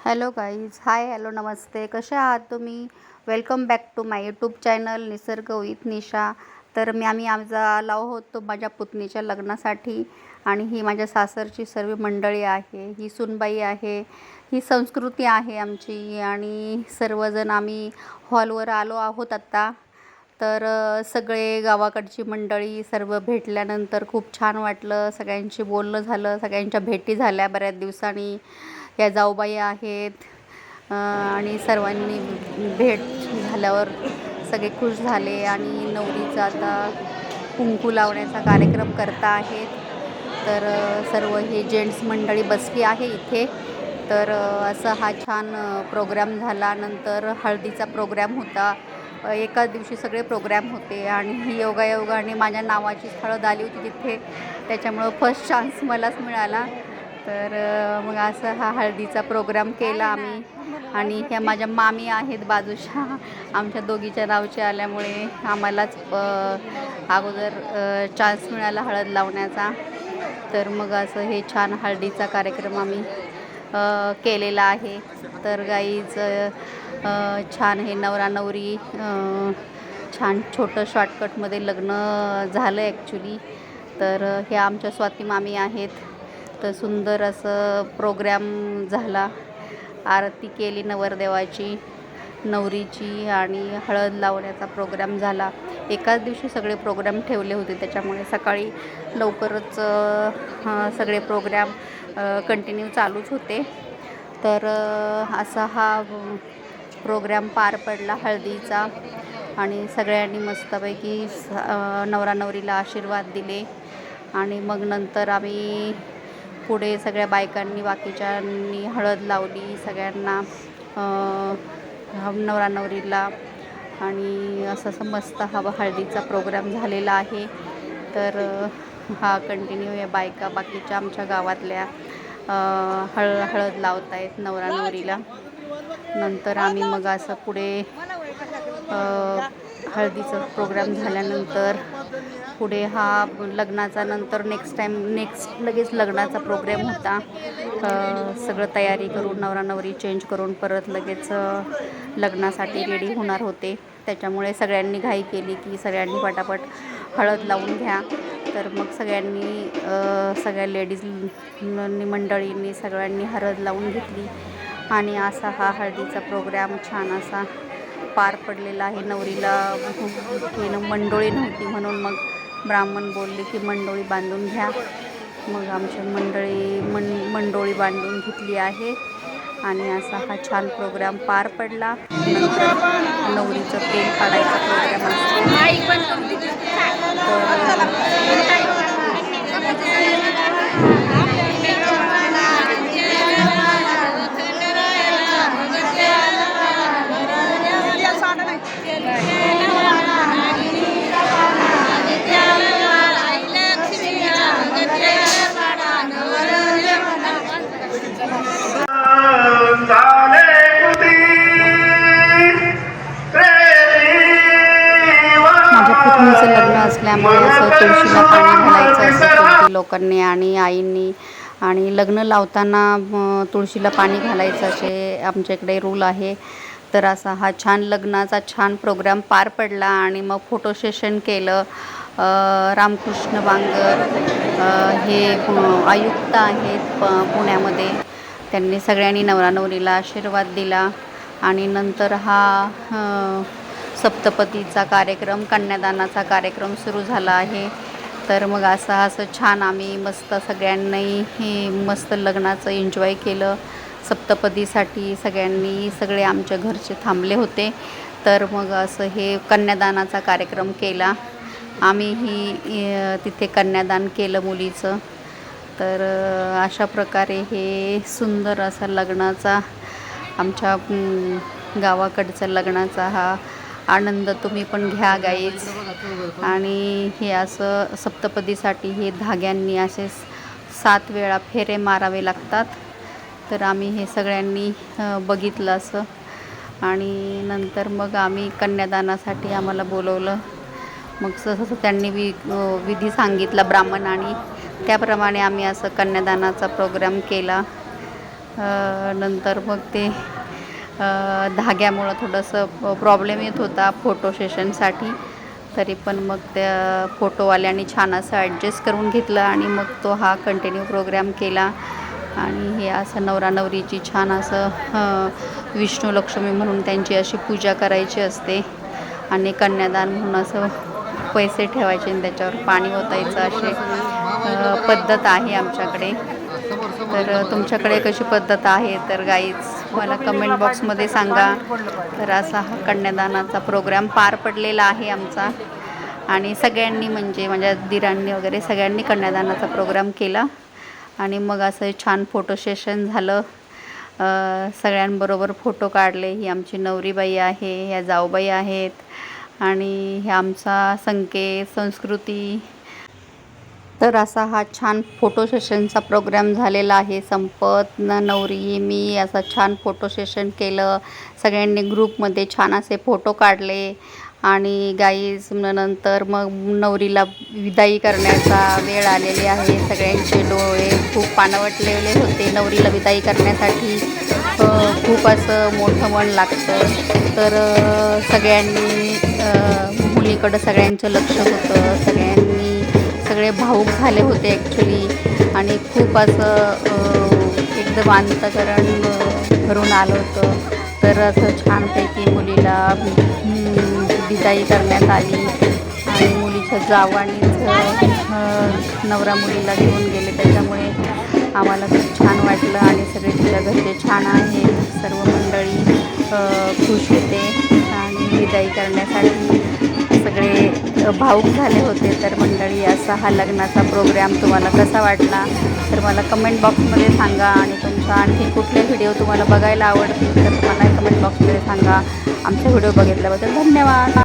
Hello guys hi hello नमस्ते. कसे आहात तुम्ही? Welcome back to my YouTube channel Nisarg with Nisha. तर मी आम्ही आमचा आलो होतो माझ्या पुतणीच्या लग्नासाठी आणि ही माझ्या सासरची सर्व मंडळी आहे. ही सुनबाई आहे. ही संस्कृती आहे आमची आणि सर्वजण आम्ही हॉलवर आलो आहोत आत्ता तर सगळे गावाकडची मंडळी सर्व भेटल्यानंतर खूप छान वाटलं. सगळ्यांशी बोलणं झालं. सगळ्यांच्या भेटी झाल्या बऱ्याच दिवसांनी. या जाऊबाई आहेत. आणि सर्वांनी भेट झाल्यावर सगळे खुश झाले आणि नवरीचा आता कुंकू लावण्याचा कार्यक्रम करता आहेत. तर सर्व हे जेंट्स मंडळी बसली आहे इथे. तर असा हा छान प्रोग्राम झाला. नंतर हळदीचा प्रोग्राम होता. एका एकाच दिवशी सगळे प्रोग्राम होते आणि ही योगायोगाने माझ्या नावाची हळद आली होती तिथे. त्याच्यामुळं फर्स्ट चान्स मलाच मिळाला. तर मग असं हा हळदीचा प्रोग्राम केला आम्ही. आणि ह्या माझ्या मामी आहेत बाजूच्या. आमच्या दोघीच्या नावच्या आल्यामुळे आम्हालाच अगोदर चान्स मिळाला हळद लावण्याचा. तर मग असं हे छान हळदीचा कार्यक्रम आम्ही केलेला आहे. तर गाईज छान हे नवरा नवरी छान छोटं शॉर्टकटमध्ये लग्न झालं ॲक्च्युली तर हे आमच्या स्वाती मामी आहेत. तर सुंदर असं प्रोग्रॅम झाला. आरती केली नवरदेवाची नवरीची आणि हळद लावण्याचा प्रोग्राम झाला. एकाच दिवशी सगळे प्रोग्राम ठेवले होते. त्याच्यामुळे सकाळी लवकरच सगळे प्रोग्राम कंटिन्यू चालूच होते. तर असा हा प्रोग्राम पार पडला हळदीचा आणि सगळ्यांनी मस्तपैकी स- नवरा नवरीला आशीर्वाद दिले. आणि मग नंतर आम्ही पुढे सगळ्या बायकांनी बाकीच्यांनी हळद लावली सगळ्यांना नवरा नवरीला आणि असं असं मस्त हा हळदीचा प्रोग्राम झालेला आहे. तर हा कंटिन्यू या बायका बाकीच्या आमच्या गावातल्या हळ हळद लावत आहेत नवरा नवरीला नंतर आम्ही मग असं पुढे हळदीचा प्रोग्राम झाल्यानंतर पुढे हा लग्नाचा नंतर नेक्स्ट टाईम नेक्स्ट लगेच लग्नाचा प्रोग्राम होता. सगळं तयारी करून नवरा नवरी चेंज करून परत लगेच लग्नासाठी रेडी होणार होते. त्याच्यामुळे सगळ्यांनी घाई केली की सगळ्यांनी पटापट हळद लावून घ्या. तर मग सगळ्यांनी सगळ्या लेडीज मंडळींनी सगळ्यांनी हळद लावून घेतली. आणि असा हा हळदीचा प्रोग्राम छान असा पार पडलेला आहे. नवरीला मंडोळी नव्हती म्हणून मग ब्राह्मण बोलले की मंडोळी बांधून घ्या. मग आमची मंडळी मं मंडोळी बांधून घेतली आहे. आणि असा हा छान प्रोग्राम पार पडला. नंतर नवरीचं तेल काढायचा प्रोग्राम असल्यामुळे असं तुळशीला पाणी घालायचं असं लोकांनी आणि आईंनी आणि लग्न लावताना तुळशीला पाणी घालायचं असे आमच्या रूल आहे. तर असा हा छान लग्नाचा छान प्रोग्राम पार पडला आणि मग फोटो सेशन केलं. रामकृष्ण बांगर हे आयुक्त आहेत प पुण्यामध्ये. त्यांनी सगळ्यांनी नवरा नवरीला आशीर्वाद दिला आणि नंतर हा सप्तपतीचा कार्यक्रम कन्यादानाचा कार्यक्रम सुरू झाला आहे. तर मग असं असं छान आम्ही मस्त सगळ्यांनी हे मस्त लग्नाचं एन्जॉय केलं. सप्तपदीसाठी सगळ्यांनी सगळे आमच्या घरचे थांबले होते. तर मग असं हे कन्यादानाचा कार्यक्रम केला. आम्हीही तिथे कन्यादान केलं मुलीचं. तर अशा प्रकारे हे सुंदर असा लग्नाचा आमच्या गावाकडचा लग्नाचा हा आनंद तुम्ही पण घ्या गाईज आणि हे असं सप्तपदीसाठी हे धाग्यांनी असे सात वेळा फेरे मारावे लागतात. तर आम्ही हे सगळ्यांनी बघितलं असं. आणि नंतर मग आम्ही कन्यादानासाठी आम्हाला बोलवलं. मग जसं त्यांनी वि विधी सांगितला ब्राह्मणाने त्याप्रमाणे आम्ही असं कन्यादानाचा प्रोग्राम केला. नंतर मग ते धाग्यामुळं थोडंसं प्रॉब्लेम येत होता फोटो सेशनसाठी तरी पण मग त्या फोटोवाल्यांनी छान असं ॲडजस्ट करून घेतलं आणि मग तो हा कंटिन्यू प्रोग्राम केला. आणि हे असं नवरा नवरीची छान असं विष्णू लक्ष्मी म्हणून त्यांची अशी पूजा करायची असते. आणि कन्यादान म्हणून असं पैसे ठेवायचे आणि त्याच्यावर पाणी ओतायचं असे पद्धत आहे आमच्याकडे. तर तुमच्याकडे कशी पद्धत आहे? तर गाईच मला कमेंट बॉक्समध्ये सांगा. तर असा हा कन्यादानाचा प्रोग्राम पार पडलेला आहे आमचा. आणि सगळ्यांनी म्हणजे माझ्या दिरांनी वगैरे सगळ्यांनी कन्यादानाचा प्रोग्राम केला. आणि मग असं छान फोटो सेशन झालं. सगळ्यांबरोबर फोटो काढले. ही आमची नवरीबाई आहे ह्या जाऊबाई आहेत. आणि ह्या आमचा संकेत संस्कृती तर असा हा छान फोटो सेशनचा प्रोग्राम झालेला आहे. संपत न नवरी मी असा छान फोटो सेशन केलं. सगळ्यांनी ग्रुपमध्ये छान असे फोटो काढले. आणि गाईज नंतर मग नवरीला विदाई करण्याचा वेळ आलेली आहे. सगळ्यांचे डोळे खूप पाणवटलेले होते नवरीला विदाई करण्यासाठी. खूप असं मोठं मन लागतं. तर सगळ्यांनी मुलीकडं सगळ्यांचं लक्ष होतं. सगळ्यांनी सगळे भाऊक झाले होते ॲक्च्युली आणि खूप असं एकदम अंतकरण भरून आलं होतं. तर असं छानपैकी मुलीला डिजाई विदाई करण्यात आली. आणि मुलीच्या जावानीच नवरा मुलीला घेऊन गेले. त्याच्यामुळे आम्हाला खूप छान वाटलं आणि सगळे तिच्या घरचे छान आहे. सर्व मंडळी खुश होते. आणि विदाई करण्यासाठी सगळे भाऊक झाले होते तर मंडळी असा हा लग्नाचा प्रोग्राम तुम्हाला कसा वाटला? तर मला कमेंट बॉक्समध्ये सांगा आणि तुमचा आणखी कुठले व्हिडिओ तुम्हाला बघायला आवडतील तर मला कमेंट बॉक्समध्ये सांगा. आमचा व्हिडिओ बघितल्याबद्दल धन्यवाद.